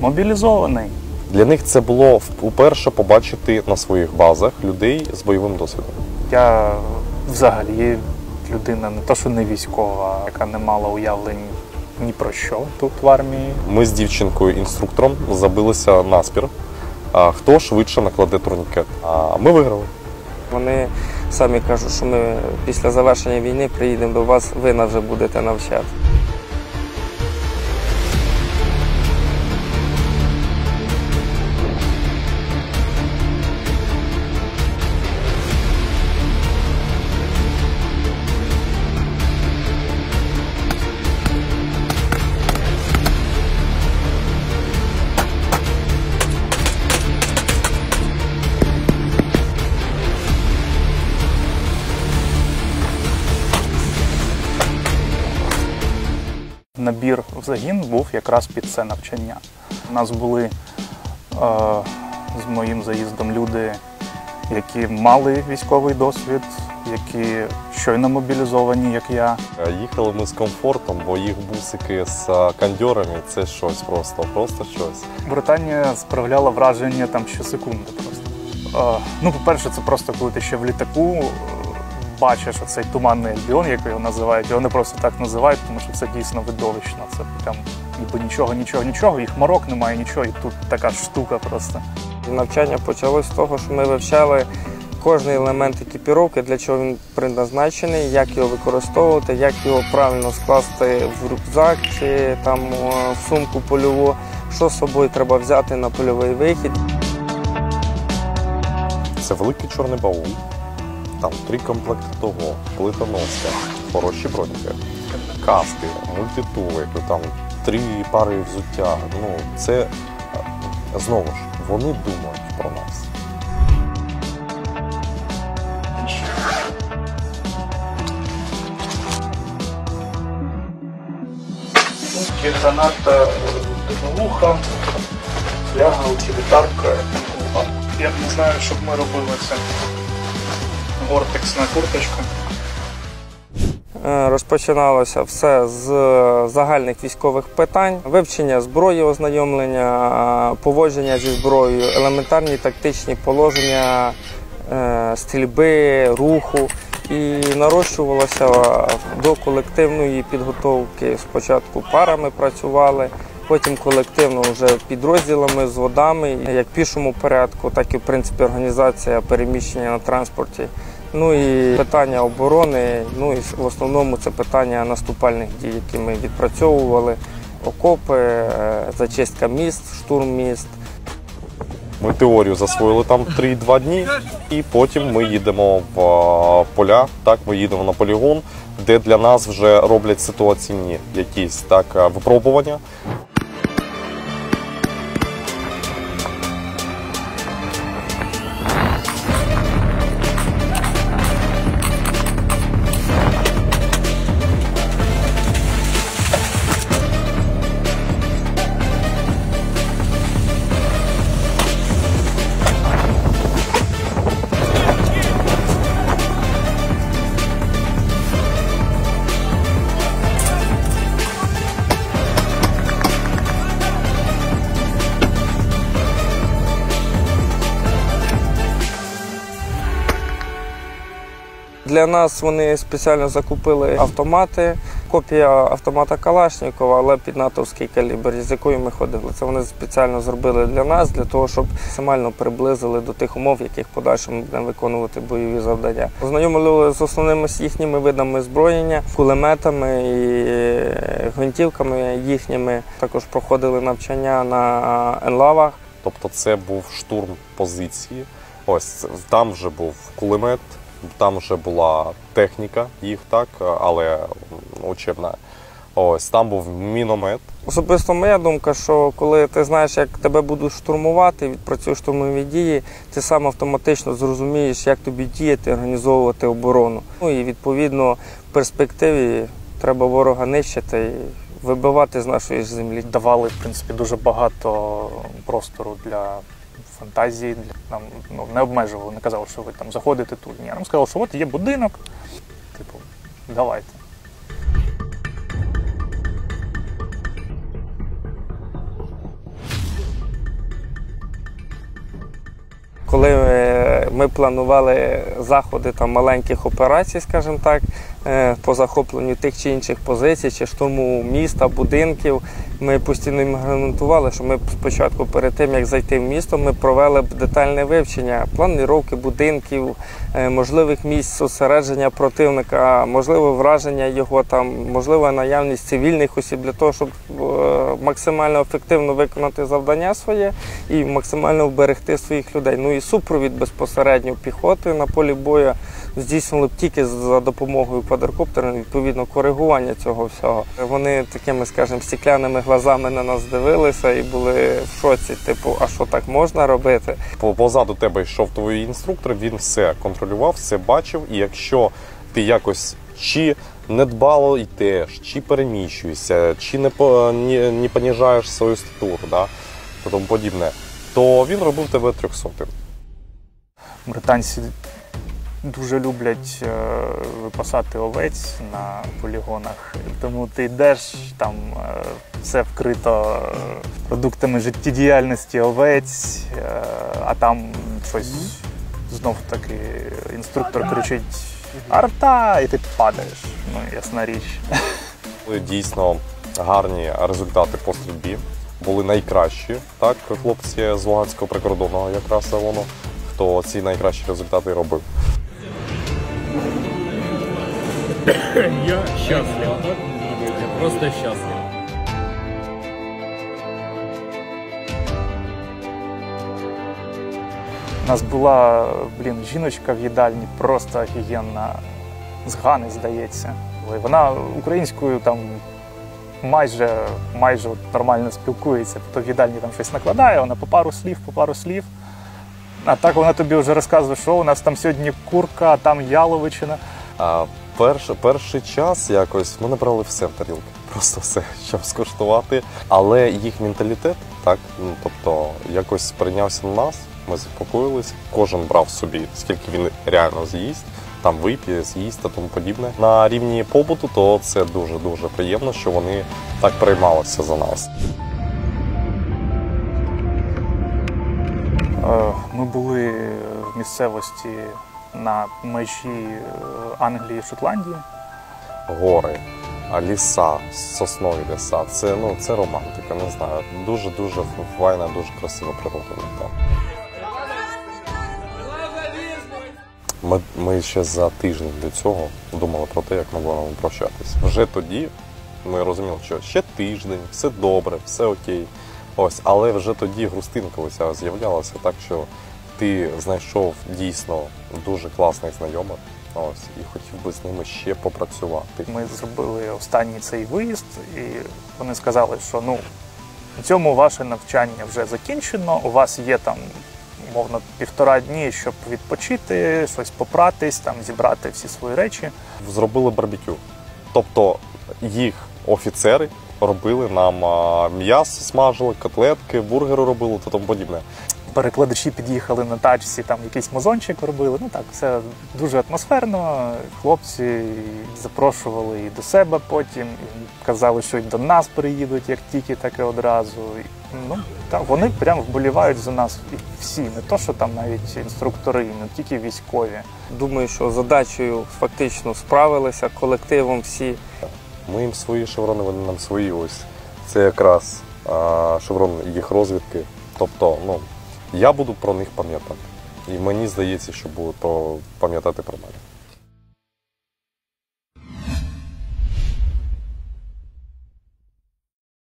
Мобілізований. Для них це було вперше побачити на своїх базах людей з бойовим досвідом. Я взагалі людина не то, що не військова, яка не мала уявлень ні про що тут в армії. Ми з дівчинкою-інструктором забилися наспір. А хто швидше накладе турнікет? А ми виграли. Вони самі кажуть, що ми після завершення війни приїдемо до вас, ви нас вже будете навчати. Набір в загін був якраз під це навчання. У нас були е, з моїм заїздом люди, які мали військовий досвід, які щойно мобілізовані, як я. Е, Їхали ми з комфортом, бо їх бусики з е, кондьорами це щось просто, просто щось. Британія справляла враження там щосекунди просто. Е, ну, по-перше, це просто коли ти ще в літаку бачиш оцей туманний альбіон, як його називають. Його не просто так називають, тому що це дійсно видовищно. Це прям ніби нічого, нічого, нічого. Їх марок немає, нічого, і тут така штука просто. Навчання почалось з того, що ми вивчали кожний елемент екіпіровки, для чого він предназначений, як його використовувати, як його правильно скласти в рюкзак чи там в сумку польову, що з собою треба взяти на польовий вихід. Це великий чорний баул. Там три комплекти того, плитоноска, хороші броніки, каски, мультитули, там три пари взуття. Ну, це е, знову ж, вони думають про нас. Є граната димовуха, фляга, утилітарка. Я не знаю, щоб ми робили це. Гортексна курточка. Е, Розпочиналося все з загальних військових питань, вивчення зброї, ознайомлення, поводження зі зброєю, елементарні тактичні положення е, стрільби, руху. І нарощувалося до колективної підготовки. Спочатку парами працювали, потім колективно вже підрозділами, з водами, як в пішому порядку, так і в принципі організація переміщення на транспорті. Ну і питання оборони. Ну і в основному це питання наступальних дій, які ми відпрацьовували. Окопи, е, зачистка міст, штурм міст. Ми теорію засвоїли там 3-2 дні, і потім ми їдемо в е, поля. Так, ми їдемо на полігон, де для нас вже роблять ситуаційні якісь так е, випробування. Для нас вони спеціально закупили автомати, копія автомата Калашникова, але під натовський калібр, з якою ми ходили. Це вони спеціально зробили для нас, для того, щоб максимально приблизили до тих умов, яких в подальшому ми будемо виконувати бойові завдання. Ознайомили з основними їхніми видами зброєння, кулеметами і гвинтівками їхніми. Також проходили навчання на енлавах. Тобто це був штурм позиції. Ось там вже був кулемет, там вже була техніка їх, так, але учебна. Ось там був міномет. Особисто моя думка, що коли ти знаєш, як тебе будуть штурмувати, відпрацюєш штурмові дії, ти сам автоматично зрозумієш, як тобі діяти, організовувати оборону. Ну і відповідно в перспективі треба ворога нищити і вибивати з нашої землі. Давали, в принципі, дуже багато простору для фантазії нам ну, не обмежували, не казали, що ви там заходите тут. Ні, нам сказали, що от є будинок. Типу, давайте. Коли е, ми планували заходи там маленьких операцій, скажімо так, по захопленню тих чи інших позицій, чи штурму міста, будинків, ми постійно їм гарантували, що ми спочатку, перед тим як зайти в місто, ми провели детальне вивчення планування будинків, е, можливих місць зосередження противника, можливе враження його там, можлива наявність цивільних осіб для того, щоб е, максимально ефективно виконати завдання своє і максимально вберегти своїх людей. Ну і супровід безпосередньо піхоти на полі бою здійснили б тільки за допомогою квадрокоптера, відповідно коригування цього всього. Вони такими, скажімо, стеклянними глазами на нас дивилися і були в шоці. Типу, а що так можна робити? Позаду тебе йшов твій інструктор, він все контролював, все бачив. І якщо ти якось чи недбало йдеш, чи переміщуєшся, чи не, по- не, не поніжаєш свою статуру, да, та тому подібне, то він робив тебе трьохсотим. Британці дуже люблять е, випасати овець на полігонах, тому ти йдеш, там е, все вкрито е, продуктами життєдіяльності овець, е, а там щось знов таки інструктор кричить Арта! і ти падаєш. Ну, ясна річ. Були дійсно гарні результати по стрільбі. Були найкращі, так, хлопці з Луганського прикордонного, якраз воно, хто ці найкращі результати робив. Я счастлив. Я просто счастлив. У нас була, блін, жіночка в їдальні, просто офігенна, з Гани, здається. І Вона українською там майже, майже нормально спілкується. То в їдальні там щось накладає, вона по пару слів, по пару слів. А так вона тобі вже розказує, що у нас там сьогодні курка, а там яловичина. А перш, перший час якось ми набрали все в тарілки, просто все, щоб скуштувати. Але їх менталітет, так, ну, тобто якось прийнявся на нас, ми заспокоїлись, кожен брав собі, скільки він реально з'їсть, там вип'є, з'їсть та тому подібне. На рівні побуту, то це дуже-дуже приємно, що вони так приймалися за нас. Е, Ми були в місцевості на межі е, Англії і Шотландії. Гори, ліса, соснові ліса. Це ну це романтика, не знаю. Дуже дуже файна, дуже красива природа. Ми, ми ще за тиждень до цього думали про те, як ми будемо прощатись. Вже тоді ми розуміли, що ще тиждень, все добре, все окей. Ось, але вже тоді грустинка оця з'являлася, так що ти знайшов дійсно дуже класних знайомих. Ось, і хотів би з ними ще попрацювати. Ми зробили останній цей виїзд, і вони сказали, що ну на цьому ваше навчання вже закінчено. У вас є там умовно півтора дні, щоб відпочити, щось попратись, там зібрати всі свої речі. зробили барбекю. Тобто їх офіцери робили нам м'ясо, смажили, котлетки, бургери робили та тому подібне. Перекладачі під'їхали на тачці, там якийсь мазончик робили. Ну так, все дуже атмосферно. Хлопці запрошували і до себе потім, і казали, що і до нас приїдуть, як тільки, так і одразу. Ну так, вони прям вболівають за нас і всі, не то, що там навіть інструктори, не тільки військові. Думаю, що задачею фактично справилися колективом всі. Ми їм свої шеврони, вони нам свої. Ось це якраз а, шеврон їх розвідки. Тобто, ну я буду про них пам'ятати. І мені здається, що про- пам'ятати про мене.